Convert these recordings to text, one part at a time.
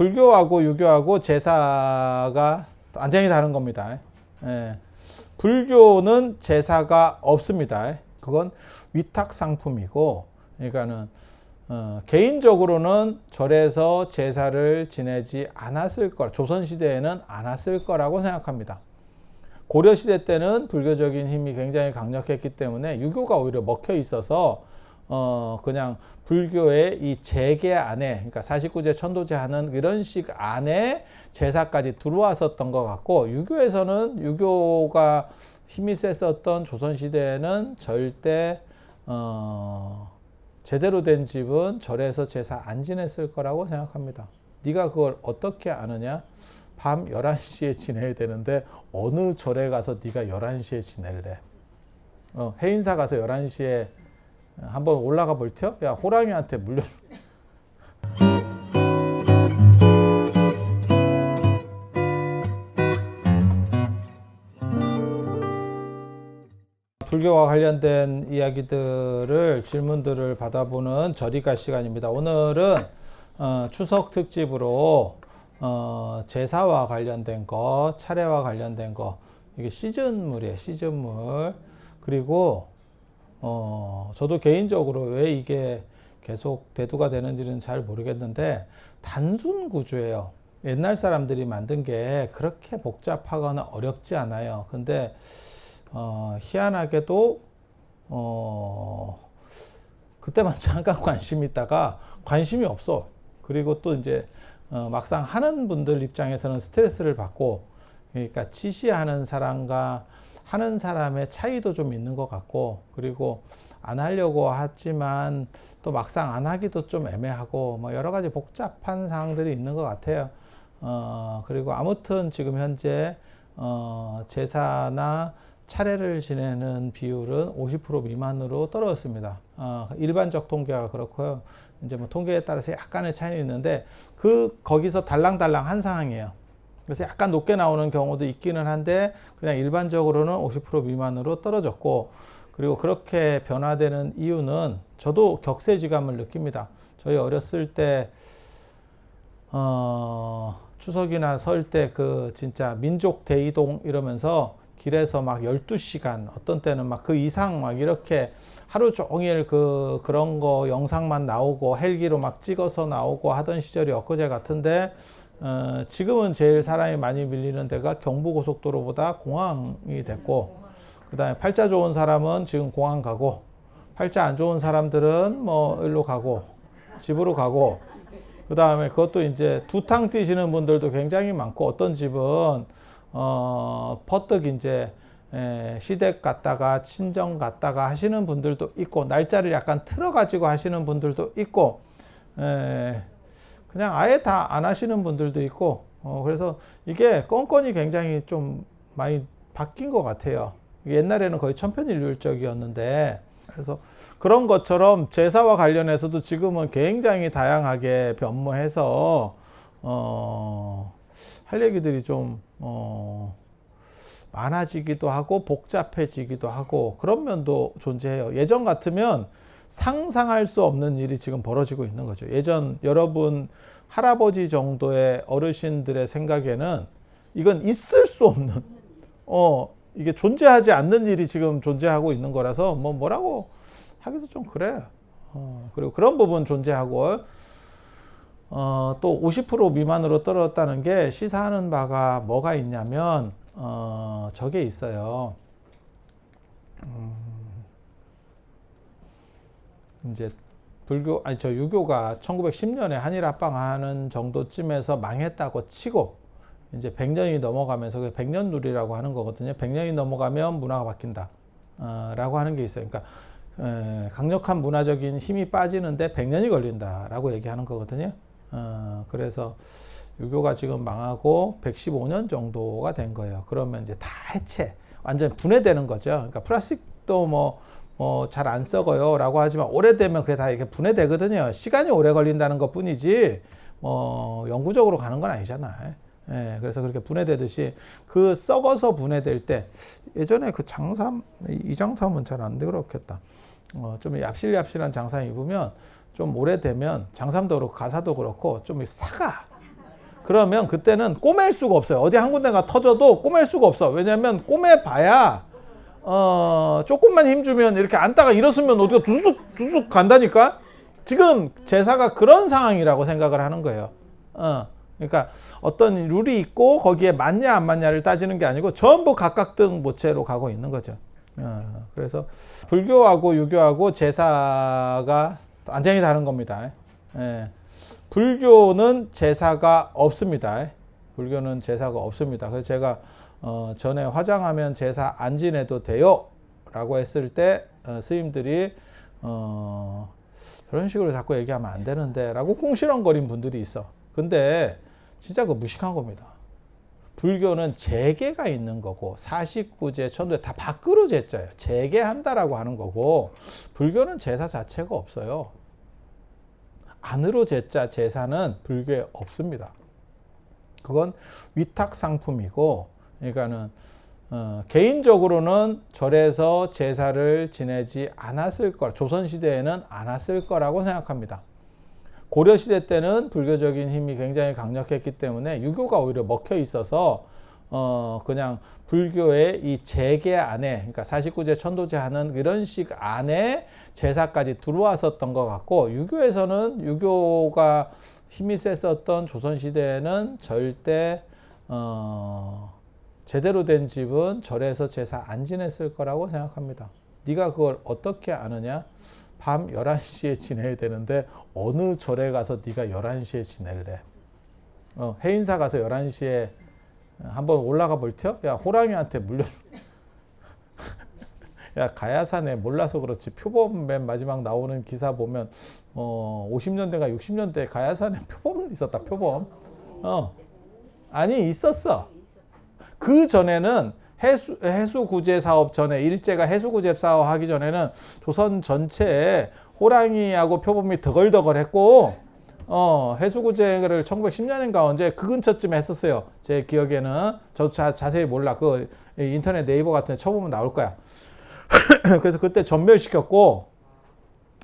불교하고 유교하고 제사가 완전히 다른 겁니다. 예. 불교는 제사가 없습니다. 그건 위탁 상품이고, 그러니까는 어, 개인적으로는 절에서 제사를 지내지 않았을 거, 조선 시대에는 않았을 거라고 생각합니다. 고려 시대 때는 불교적인 힘이 굉장히 강력했기 때문에 유교가 오히려 먹혀 있어서 어 그냥 불교의 이 재계 안에 그러니까 49제 천도제 하는 이런 식 안에 제사까지 들어왔었던 것 같고 유교에서는 유교가 힘이 셌었던 조선 시대에는 절대 어 제대로 된 집은 절에서 제사 안 지냈을 거라고 생각합니다. 네가 그걸 어떻게 아느냐? 밤 11시에 지내야 되는데 어느 절에 가서 네가 11시에 지낼래? 어, 해인사 가서 11시에 한번 올라가 볼 텨? 야, 호랑이한테 물려. 불교와 관련된 이야기들을 질문들을 받아보는 절이가 시간입니다. 오늘은 어, 추석 특집으로 어, 제사와 관련된 거, 차례와 관련된 거, 이게 시즌물이에요. 시즌물. 그리고 어, 저도 개인적으로 왜 이게 계속 대두가 되는지는 잘 모르겠는데 단순 구조예요. 옛날 사람들이 만든 게 그렇게 복잡하거나 어렵지 않아요. 근데 어, 희한하게도 어, 그때만 잠깐 관심 있다가 관심이 없어. 그리고 또 이제 어, 막상 하는 분들 입장에서는 스트레스를 받고 그러니까 지시하는 사람과 하는 사람의 차이도 좀 있는 것 같고 그리고 안 하려고 하지만 또 막상 안 하기도 좀 애매하고 뭐 여러 가지 복잡한 상황들이 있는 것 같아요. 어, 그리고 아무튼 지금 현재 어, 제사나 차례를 지내는 비율은 50% 미만으로 떨어졌습니다. 어, 일반적 통계가 그렇고요. 이제 뭐 통계에 따라서 약간의 차이는 있는데 그 거기서 달랑달랑 한 상황이에요. 그래서 약간 높게 나오는 경우도 있기는 한데 그냥 일반적으로는 50% 미만으로 떨어졌고 그리고 그렇게 변화되는 이유는 저도 격세지감을 느낍니다. 저희 어렸을 때 어, 추석이나 설 때 그 진짜 민족 대이동 이러면서 길에서 막 12시간 어떤 때는 막 그 이상 막 이렇게 하루 종일 그 그런 거 영상만 나오고 헬기로 막 찍어서 나오고 하던 시절이 엊그제 같은데 어, 지금은 제일 사람이 많이 밀리는 데가 경부고속도로보다 공항이 됐고 그 다음에 팔자 좋은 사람은 지금 공항 가고 팔자 안 좋은 사람들은 뭐 일로 가고 집으로 가고 그 다음에 그것도 이제 두탕 뛰시는 분들도 굉장히 많고 어떤 집은 어 퍼뜩 이제 에, 시댁 갔다가 친정 갔다가 하시는 분들도 있고 날짜를 약간 틀어 가지고 하시는 분들도 있고 에, 그냥 아예 다 안 하시는 분들도 있고 어, 그래서 이게 건건이 굉장히 좀 많이 바뀐 것 같아요. 옛날에는 거의 천편일률적이었는데 그래서 그런 것처럼 제사와 관련해서도 지금은 굉장히 다양하게 변모해서 어, 할 얘기들이 좀 어, 많아지기도 하고 복잡해지기도 하고 그런 면도 존재해요. 예전 같으면 상상할 수 없는 일이 지금 벌어지고 있는 거죠. 예전 여러분 할아버지 정도의 어르신들의 생각에는 이건 있을 수 없는 어 이게 존재하지 않는 일이 지금 존재하고 있는 거라서 뭐 뭐라고 하기도 좀 그래. 어, 그리고 그런 부분 존재하고 어, 또 50% 미만으로 떨어졌다는 게 시사하는 바가 뭐가 있냐면 어, 저게 있어요. 음, 이제 불교 아니 저 유교가 1910년에 한일 합방하는 정도쯤에서 망했다고 치고 이제 100년이 넘어가면서 그 100년 누리라고 하는 거거든요. 100년이 넘어가면 문화가 바뀐다. 어, 라고 하는 게 있어요. 그러니까 에, 강력한 문화적인 힘이 빠지는데 100년이 걸린다라고 얘기하는 거거든요. 어, 그래서 유교가 지금 망하고 115년 정도가 된 거예요. 그러면 이제 다 해체, 완전 분해되는 거죠. 그러니까 플라스틱도 뭐, 뭐잘안 썩어요 라고 하지만 오래되면 그게 다 이렇게 분해되거든요. 시간이 오래 걸린다는 것 뿐이지, 뭐, 영구적으로 가는 건 아니잖아요. 예, 그래서 그렇게 분해되듯이 그 썩어서 분해될 때 예전에 그 장삼, 이 장삼은 잘안 그렇겠다. 어, 좀 얍실얍실한 장삼 입으면 좀 오래되면 장삼도 그렇고 가사도 그렇고 좀 사가. 그러면 그때는 꼬맬 수가 없어요. 어디 한 군데가 터져도 꼬맬 수가 없어. 왜냐면 꼬매봐야 어 조금만 힘주면 이렇게 앉다가 일었으면 어디가 두둑 두둑 간다니까. 지금 제사가 그런 상황이라고 생각을 하는 거예요. 어 그러니까 어떤 룰이 있고 거기에 맞냐 안 맞냐를 따지는 게 아니고 전부 각각등 모체로 가고 있는 거죠. 어, 그래서 불교하고 유교하고 제사가 완전히 다른 겁니다. 예. 불교는 제사가 없습니다. 불교는 제사가 없습니다. 그래서 제가 어, 전에 화장하면 제사 안 지내도 돼요? 라고 했을 때 어, 스님들이 어, 그런 식으로 자꾸 얘기하면 안 되는데 라고 꽁시렁거린 분들이 있어. 근데 진짜 그 무식한 겁니다. 불교는 재계가 있는 거고 사십구제 천도제 다 밖으로 제자예요. 재계한다라고 하는 거고 불교는 제사 자체가 없어요. 안으로 제자 제사는 불교에 없습니다. 그건 위탁 상품이고 그러니까는 어, 개인적으로는 절에서 제사를 지내지 않았을 거 조선 시대에는 않았을 거라고 생각합니다. 고려 시대 때는 불교적인 힘이 굉장히 강력했기 때문에 유교가 오히려 먹혀 있어서 어 그냥 불교의 이 재계 안에 그러니까 49제 천도제 하는 이런 식 안에 제사까지 들어왔었던 것 같고 유교에서는 유교가 힘이 셌었던 조선 시대에는 절대 어 제대로 된 집은 절에서 제사 안 지냈을 거라고 생각합니다. 네가 그걸 어떻게 아느냐? 밤 11시에 지내야 되는데 어느 절에 가서 네가 11시에 지낼래? 어, 해인사 가서 11시에 한번 올라가 볼텨? 야, 호랑이한테 물려 야, 가야산에 몰라서 그렇지. 표범 맨 마지막 나오는 기사 보면 어, 50년대가 60년대 가야산에 표범 있었다. 표범. 어. 아니, 있었어. 그 전에는 해수, 해수 구제 사업 전에 일제가 해수 구제 사업 하기 전에는 조선 전체에 호랑이하고 표범이 더글더글했고 어, 해수 구제를 1910년인가 언제 그 근처쯤에 했었어요. 제 기억에는 저 자, 자세히 몰라. 그 인터넷 네이버 같은 데 쳐보면 나올 거야. 그래서 그때 전멸시켰고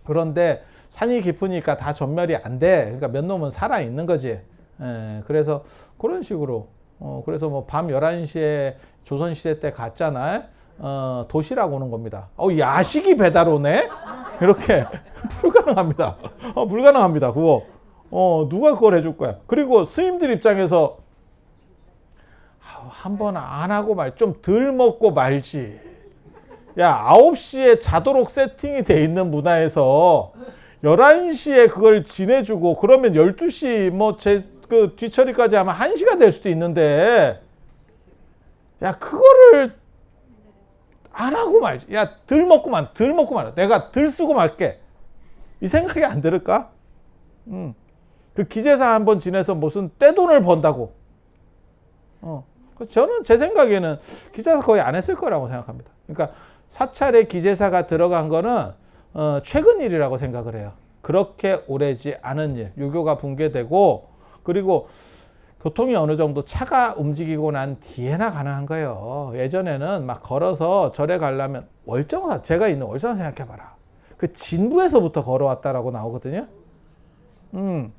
그런데 산이 깊으니까 다 전멸이 안 돼. 그러니까 몇 놈은 살아 있는 거지. 에, 그래서 그런 식으로 어, 그래서 뭐 밤 11시에 조선시대 때 갔잖아. 어, 도시락 오는 겁니다. 어, 야식이 배달 오네? 이렇게. 불가능합니다. 어, 불가능합니다. 그거. 어, 누가 그걸 해줄 거야. 그리고 스님들 입장에서 한 번 안 하고 말, 좀 덜 먹고 말지. 야, 9시에 자도록 세팅이 돼 있는 문화에서 11시에 그걸 지내주고 그러면 12시 뭐 제 그 뒤처리까지 하면 1시가 될 수도 있는데 야, 그거를 안 하고 말지. 야, 덜 먹고 말, 덜 먹고 말. 내가 덜 쓰고 말게. 이 생각이 안 들을까? 음. 그 기재사 한 번 지내서 무슨 떼돈을 번다고. 어. 저는 제 생각에는 기재사 거의 안 했을 거라고 생각합니다. 그러니까 사찰에 기재사가 들어간 거는 어, 최근 일이라고 생각을 해요. 그렇게 오래지 않은 일. 유교가 붕괴되고 그리고 교통이 어느 정도 차가 움직이고 난 뒤에나 가능한 거예요. 예전에는 막 걸어서 절에 가려면 월정사 제가 있는 월정사 생각해봐라. 그 진부에서부터 걸어왔다라고 나오거든요. 음,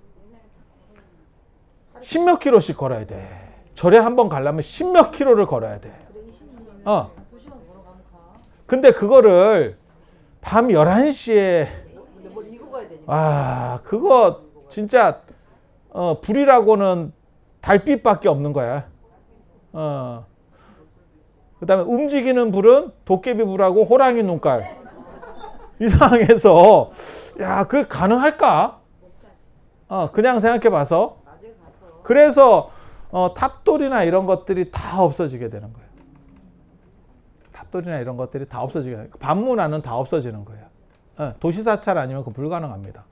십몇 킬로씩 걸어야 돼. 절에 한 번 가려면 십몇 킬로를 걸어야 돼. 어. 근데 그거를 밤 11시에 근데 뭘 이고 가야 되니까. 아, 그거 진짜 어, 불이라고는 달빛밖에 없는 거야. 어. 그 다음에 움직이는 불은 도깨비 불하고 호랑이 눈깔. 이 상황에서 야, 그 가능할까? 어, 그냥 생각해 봐서. 그래서 어, 탑돌이나 이런 것들이 다 없어지게 되는 거예요. 탑돌이나 이런 것들이 다 없어지게 되는 거예요. 반문화는 다 없어지는 거예요. 어, 도시사찰 아니면 그 불가능합니다.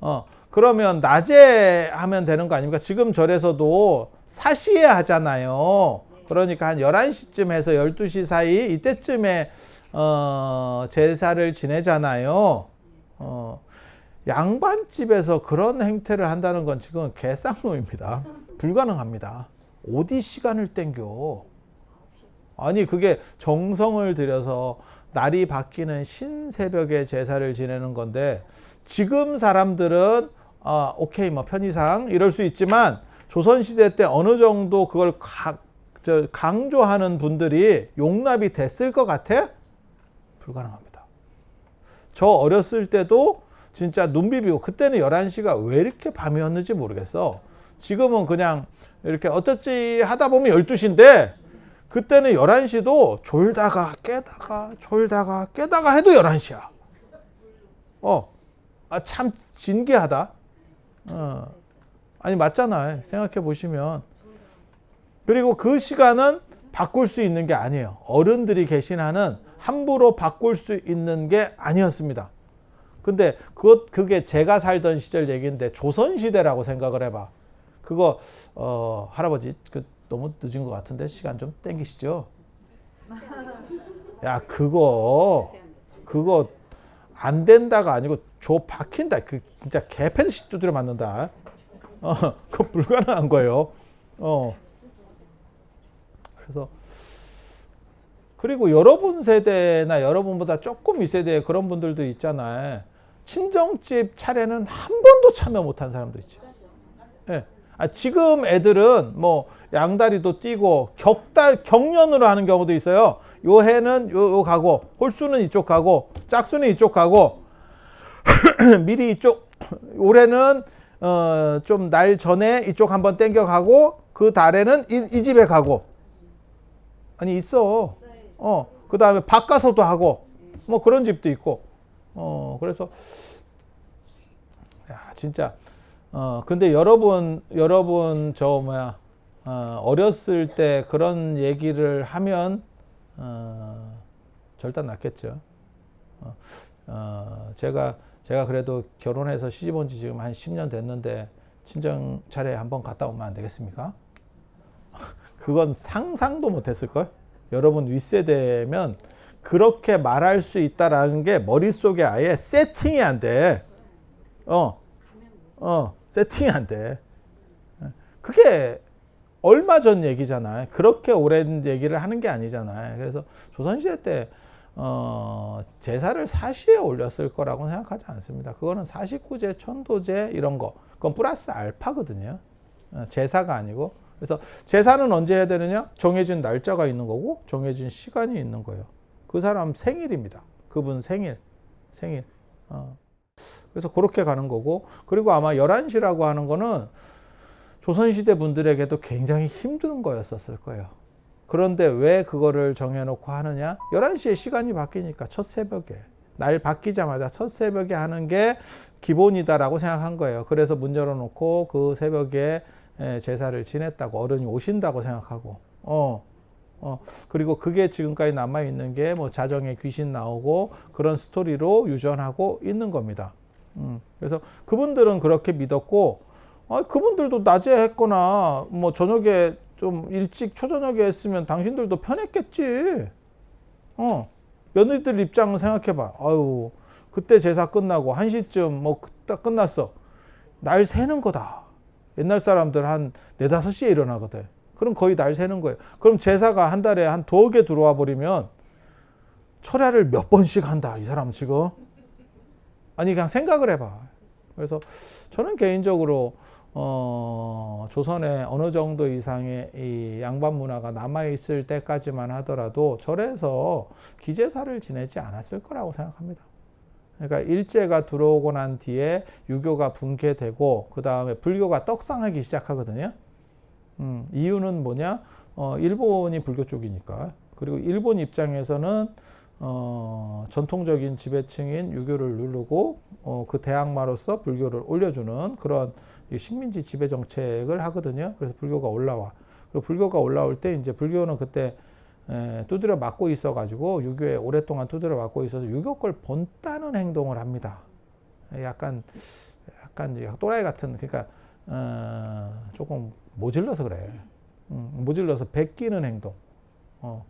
어, 그러면 낮에 하면 되는 거 아닙니까? 지금 절에서도 사시에 하잖아요. 그러니까 한 11시쯤 해서 12시 사이 이때쯤에 어, 제사를 지내잖아요. 어, 양반집에서 그런 행태를 한다는 건 지금 개쌍놈입니다. 불가능합니다. 어디 시간을 땡겨? 아니 그게 정성을 들여서 날이 바뀌는 신새벽에 제사를 지내는 건데 지금 사람들은 아 오케이 뭐 편의상 이럴 수 있지만 조선시대 때 어느 정도 그걸 가, 저, 강조하는 분들이 용납이 됐을 것 같아? 불가능합니다. 저 어렸을 때도 진짜 눈 비비고 그때는 11시가 왜 이렇게 밤이었는지 모르겠어. 지금은 그냥 이렇게 어쩌지 하다 보면 12시인데 그때는 11시도 졸다가 깨다가 졸다가 깨다가 해도 11시야. 어. 아, 참 진기하다. 어. 아니, 맞잖아요. 생각해 보시면. 그리고 그 시간은 바꿀 수 있는 게 아니에요. 어른들이 계신 한은 함부로 바꿀 수 있는 게 아니었습니다. 근데 그것, 그게 제가 살던 시절 얘기인데 조선 시대라고 생각을 해봐. 그거, 어, 할아버지, 그 너무 늦은 것 같은데 시간 좀 땡기시죠? 야, 그거, 그거 안 된다가 아니고 조 박힌다. 그 진짜 개패듯이 두드려 맞는다. 어, 그거 불가능한 거예요. 어. 그래서 그리고 여러분 세대나 여러분보다 조금 이 세대에 그런 분들도 있잖아요. 친정집 차례는 한 번도 참여 못한 사람도 있지. 예. 아, 지금 애들은 뭐 양다리도 뛰고 격달 경련으로 하는 경우도 있어요. 요 해는 요, 요 가고 홀수는 이쪽 가고 짝수는 이쪽 가고 미리 이쪽 올해는 어, 좀 날 전에 이쪽 한번 땡겨 가고 그 달에는 이, 이 집에 가고 아니 있어. 어. 그 다음에 바꿔서도 하고 뭐 그런 집도 있고. 어. 그래서 야, 진짜 어, 근데 여러분 여러분 저 뭐야 어, 어렸을 때 그런 얘기를 하면 어, 절단 났겠죠. 어, 어, 제가 제가 그래도 결혼해서 시집 온 지 지금 한 10년 됐는데 친정 차례 한번 갔다 오면 안 되겠습니까? 그건 상상도 못 했을 걸. 여러분 윗세대면 그렇게 말할 수 있다라는 게 머릿속에 아예 세팅이 안 돼. 어, 어, 세팅이 안 돼. 그게 얼마 전 얘기잖아요. 그렇게 오랜 얘기를 하는 게 아니잖아요. 그래서 조선시대 때, 어, 제사를 사시에 올렸을 거라고 생각하지 않습니다. 그거는 사십구제, 천도제, 이런 거. 그건 플러스 알파거든요. 어, 제사가 아니고. 그래서 제사는 언제 해야 되느냐? 정해진 날짜가 있는 거고, 정해진 시간이 있는 거예요. 그 사람 생일입니다. 그분 생일. 생일. 어. 그래서 그렇게 가는 거고 그리고 아마 11시라고 하는 거는 조선시대 분들에게도 굉장히 힘든 거였었을 거예요. 그런데 왜 그거를 정해놓고 하느냐? 11시에 시간이 바뀌니까 첫 새벽에. 날 바뀌자마자 첫 새벽에 하는 게 기본이다라고 생각한 거예요. 그래서 문 열어놓고 그 새벽에 에, 제사를 지냈다고 어른이 오신다고 생각하고, 어, 어, 그리고 그게 지금까지 남아있는 게 뭐 자정에 귀신 나오고 그런 스토리로 유전하고 있는 겁니다. 음, 그래서 그분들은 그렇게 믿었고, 아, 그분들도 낮에 했거나 뭐 저녁에 좀 일찍 초저녁에 했으면 당신들도 편했겠지. 어, 며느리들 입장을 생각해봐. 아유, 그때 제사 끝나고 한시쯤 뭐 딱 끝났어. 날 새는 거다. 옛날 사람들 한 네다섯 시에 일어나거든. 그럼 거의 날 새는 거예요. 그럼 제사가 한 달에 한 두어 개 들어와 버리면 철야를 몇 번씩 한다. 이 사람은 지금. 아니 그냥 생각을 해봐. 그래서 저는 개인적으로 어, 조선에 어느 정도 이상의 이 양반 문화가 남아 있을 때까지만 하더라도 절에서 기제사를 지내지 않았을 거라고 생각합니다. 그러니까 일제가 들어오고 난 뒤에 유교가 붕괴되고 그 다음에 불교가 떡상하기 시작하거든요. 음, 이유는 뭐냐? 어, 일본이 불교 쪽이니까. 그리고 일본 입장에서는 어, 전통적인 지배층인 유교를 누르고 어, 그 대항마로서 불교를 올려주는 그런 이 식민지 지배 정책을 하거든요. 그래서 불교가 올라와. 그리고 불교가 올라올 때 이제 불교는 그때 에, 두드려 맞고 있어가지고 유교에 오랫동안 두드려 맞고 있어서 유교 걸 본다는 행동을 합니다. 약간 약간 이제 또라이 같은 그러니까 어, 조금 모질러서 그래. 음, 모질러서 베끼는 행동. 어.